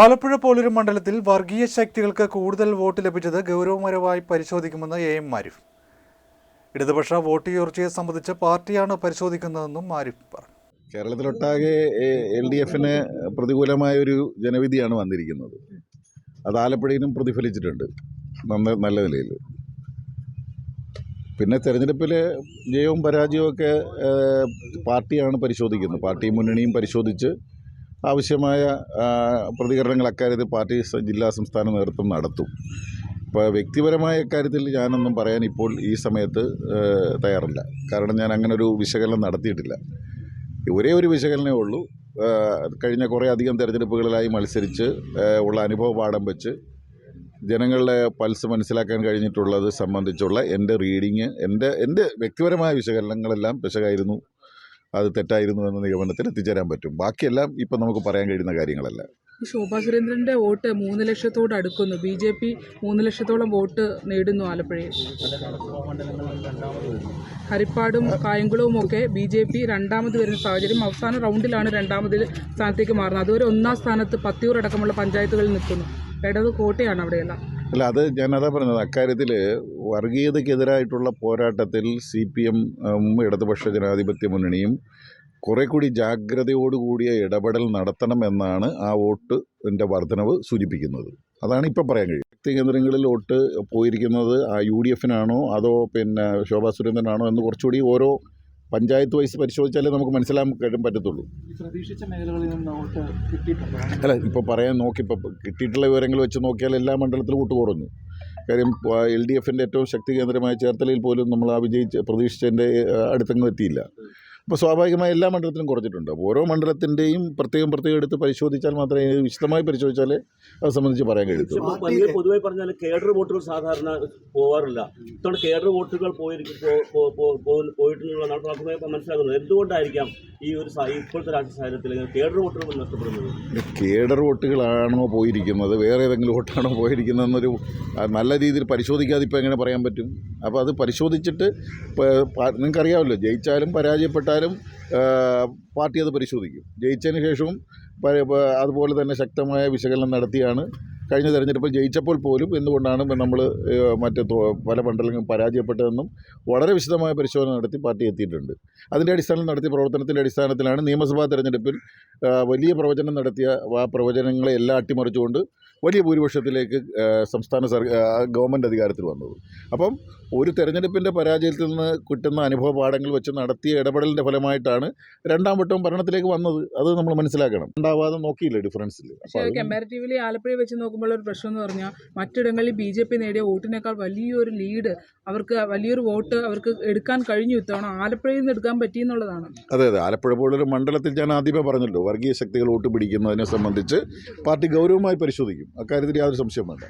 ആലപ്പുഴ പോലൊരു മണ്ഡലത്തിൽ വർഗീയ ശക്തികൾക്ക് കൂടുതൽ വോട്ട് ലഭിച്ചത് ഗൗരവപരമായി പരിശോധിക്കുമെന്ന് എ എം മാരിഫ്. ഇടതുപക്ഷ വോട്ട് ചോർച്ചയെ സംബന്ധിച്ച് പാർട്ടിയാണ് പരിശോധിക്കുന്നതെന്നും മാരിഫ് പറഞ്ഞു. കേരളത്തിലൊട്ടാകെ എൽ ഡി എഫിന് പ്രതികൂലമായ ഒരു ജനവിധിയാണ് വന്നിരിക്കുന്നത്. അത് ആലപ്പുഴയിലും പ്രതിഫലിച്ചിട്ടുണ്ട്. നന്ന നല്ല നിലയിൽ. പിന്നെ തെരഞ്ഞെടുപ്പിൽ ജയവും പരാജയവും ഒക്കെ പാർട്ടിയാണ് പരിശോധിക്കുന്നത്. പാർട്ടി മുന്നണിയും പരിശോധിച്ച് ആവശ്യമായ പ്രതികരണങ്ങളൊക്കെ അക്കാര്യത്തിൽ പാർട്ടി ജില്ലാ സംസ്ഥാന നേതൃത്വം നടത്തും. ഇപ്പോൾ വ്യക്തിപരമായ കാര്യത്തിൽ ഞാനൊന്നും പറയാൻ ഇപ്പോൾ ഈ സമയത്ത് തയ്യാറല്ല. കാരണം ഞാൻ അങ്ങനെ ഒരു വിശകലനം നടത്തിയിട്ടില്ല. ഒരേ ഒരു വിശകലനമേ ഉള്ളൂ. കഴിഞ്ഞ കുറേ അധികം തെരഞ്ഞെടുപ്പുകളിലായി മത്സരിച്ച് ഉള്ള അനുഭവ പാഠം വെച്ച് ജനങ്ങളുടെ പൾസ് മനസ്സിലാക്കാൻ കഴിഞ്ഞിട്ടുള്ളത് സംബന്ധിച്ചുള്ള എന്റെ റീഡിങ് എന്റെ എന്റെ വ്യക്തിപരമായ വിശകലനങ്ങളെല്ലാം പിശകായിരുന്നു. അത് തെറ്റായിരുന്നു എന്ന നിഗമനത്തിൽ എത്തിച്ചേരാൻ പറ്റും. ബാക്കിയെല്ലാം ഇപ്പം നമുക്ക് പറയാൻ കഴിയുന്ന കാര്യങ്ങളല്ല. ശോഭാ സുരേന്ദ്രന്റെ വോട്ട് മൂന്ന് ലക്ഷത്തോട് അടുക്കുന്നു. ബി ജെ പി മൂന്ന് ലക്ഷത്തോളം വോട്ട് നേടുന്നു ആലപ്പുഴയിൽ. ഹരിപ്പാടും കായംകുളവും ഒക്കെ ബി ജെ പി രണ്ടാമത് വരുന്ന സാഹചര്യം അവസാന റൗണ്ടിലാണ് രണ്ടാമത് സ്ഥാനത്തേക്ക് മാറുന്നത്. അതുവരെ ഒന്നാം സ്ഥാനത്ത് പത്തിയൂർ അടക്കമുള്ള പഞ്ചായത്തുകളിൽ നിൽക്കുന്നു. ഇടത് കോട്ടയാണ് അവിടെയെല്ലാം. അല്ല അത് ഞാനതാ പറഞ്ഞത്. അക്കാര്യത്തിൽ വർഗീയതയ്ക്കെതിരായിട്ടുള്ള പോരാട്ടത്തിൽ സി പി എം ഇടതുപക്ഷ ജനാധിപത്യ മുന്നണിയും കുറെ കൂടി ജാഗ്രതയോടുകൂടിയ ഇടപെടൽ നടത്തണമെന്നാണ് ആ വോട്ടിന്റെ വർധനവ് സൂചിപ്പിക്കുന്നത്. അതാണ് ഇപ്പം പറയാൻ കഴിയും ശക്തി കേന്ദ്രങ്ങളിൽ വോട്ട് പോയിരിക്കുന്നത് ആ യു ഡി എഫിനാണോ അതോ പിന്നെ ശോഭാ സുരേന്ദ്രനാണോ എന്ന് കുറച്ചുകൂടി ഓരോ പഞ്ചായത്ത് വൈസ് പരിശോധിച്ചാലേ നമുക്ക് മനസ്സിലാക്കാൻ പറ്റത്തുള്ളൂ. അല്ല ഇപ്പോൾ പറയാൻ നോക്കി ഇപ്പോൾ കിട്ടിയിട്ടുള്ള വിവരങ്ങൾ വെച്ച് നോക്കിയാൽ എല്ലാ മണ്ഡലത്തിലും വോട്ട് കുറഞ്ഞു കാര്യം എൽ ഡി എഫിന്റെ ഏറ്റവും ശക്തി കേന്ദ്രമായ ചേർത്തലയിൽ പോലും നമ്മൾ ആ വിജയിച്ച് പ്രതീക്ഷിച്ചതിന്റെ അടുത്തങ്ങ് എത്തിയില്ല. അപ്പോൾ സ്വാഭാവികമായി എല്ലാ മണ്ഡലത്തിലും കുറച്ചിട്ടുണ്ട് അപ്പോൾ ഓരോ മണ്ഡലത്തിന്റെയും പ്രത്യേകം പ്രത്യേകം എടുത്ത് പരിശോധിച്ചാൽ മാത്രമേ വിശദമായി പരിശോധിച്ചാലേ അത് സംബന്ധിച്ച് പറയാൻ കഴിയത്തുള്ളൂ. പൊതുവെ പറഞ്ഞാൽ കേഡർ വോട്ടുകൾ സാധാരണ പോവാറില്ല. ഇത്തവണ കേഡർ വോട്ടുകൾ പോയിരിക്കും പോ- പോ- പോ- പോ- പോയിട്ടുള്ള നമുക്ക് മനസ്സിലാക്കുന്നത് എന്തുകൊണ്ടായിരിക്കാം ഈ ഒരു രാഷ്ട്രീയ സാഹചര്യത്തിൽ കേഡർ കേഡർ വോട്ടുകളാണോ പോയിരിക്കുന്നത്? വേറെ ഏതെങ്കിലും വോട്ടാണോ പോയിരിക്കുന്നത് എന്നൊരു നല്ല രീതിയിൽ പരിശോധിക്കാതെ ഇപ്പോൾ എങ്ങനെ പറയാൻ പറ്റും? അപ്പോൾ അത് പരിശോധിച്ചിട്ട് നിങ്ങൾക്കറിയാമല്ലോ ജയിച്ചാലും പരാജയപ്പെട്ടാലും പാർട്ടി അത് പരിശോധിക്കും. ജയിച്ചതിന് ശേഷവും അതുപോലെ തന്നെ ശക്തമായ വിശകലനം നടത്തിയാണ് കഴിഞ്ഞ തെരഞ്ഞെടുപ്പിൽ ജയിച്ചപ്പോൾ പോലും എന്തുകൊണ്ടാണ് നമ്മൾ മറ്റ് പല മണ്ഡലങ്ങളും പരാജയപ്പെട്ടതെന്നും വളരെ വിശദമായ പരിശോധന നടത്തി പാർട്ടി എത്തിയിട്ടുണ്ട്. അതിന്റെ അടിസ്ഥാനത്തിൽ നടത്തിയ പ്രവർത്തനത്തിന്റെ അടിസ്ഥാനത്തിലാണ് നിയമസഭാ തെരഞ്ഞെടുപ്പിൽ വലിയ പ്രവചനം നടത്തിയ ആ പ്രവചനങ്ങളെ എല്ലാം അട്ടിമറിച്ചുകൊണ്ട് വലിയ ഭൂരിപക്ഷത്തിലേക്ക് സംസ്ഥാന സർ ഗവൺമെന്റ് അധികാരത്തിൽ വന്നത്. അപ്പം ഒരു തെരഞ്ഞെടുപ്പിന്റെ പരാജയത്തിൽ നിന്ന് കിട്ടുന്ന അനുഭവ പാഠങ്ങൾ വെച്ച് നടത്തിയ ഇടപെടലിന്റെ ഫലമായിട്ടാണ് രണ്ടാം വട്ടവും ഭരണത്തിലേക്ക് വന്നത്. അത് നമ്മൾ മനസ്സിലാക്കണം. ഉണ്ടാവാതെ നോക്കിയില്ല ഡിഫറൻസിൽ കമ്പാരിറ്റീവ്ലി ആലപ്പുഴ വെച്ച് നോക്കുമ്പോൾ ഒരു പ്രശ്നം എന്ന് പറഞ്ഞാൽ മറ്റിടങ്ങളിൽ ബി ജെ പി നേടിയ വോട്ടിനേക്കാൾ വലിയൊരു ലീഡ് അവർക്ക് വലിയൊരു വോട്ട് അവർക്ക് എടുക്കാൻ കഴിഞ്ഞു ഇത്തവണ. ആലപ്പുഴയിൽ നിന്ന് എടുക്കാൻ പറ്റിയെന്നുള്ളതാണ് അതെ അതെ. ആലപ്പുഴ പോലൊരു മണ്ഡലത്തിൽ ഞാൻ ആദ്യമേ പറഞ്ഞല്ലോ വർഗീയ ശക്തികൾ വോട്ട് പിടിക്കുന്നതിനെ സംബന്ധിച്ച് പാർട്ടി ഗൗരവമായി പരിശോധിക്കും. അക്കാര്യത്തിൽ യാതൊരു സംശയം വേണ്ട.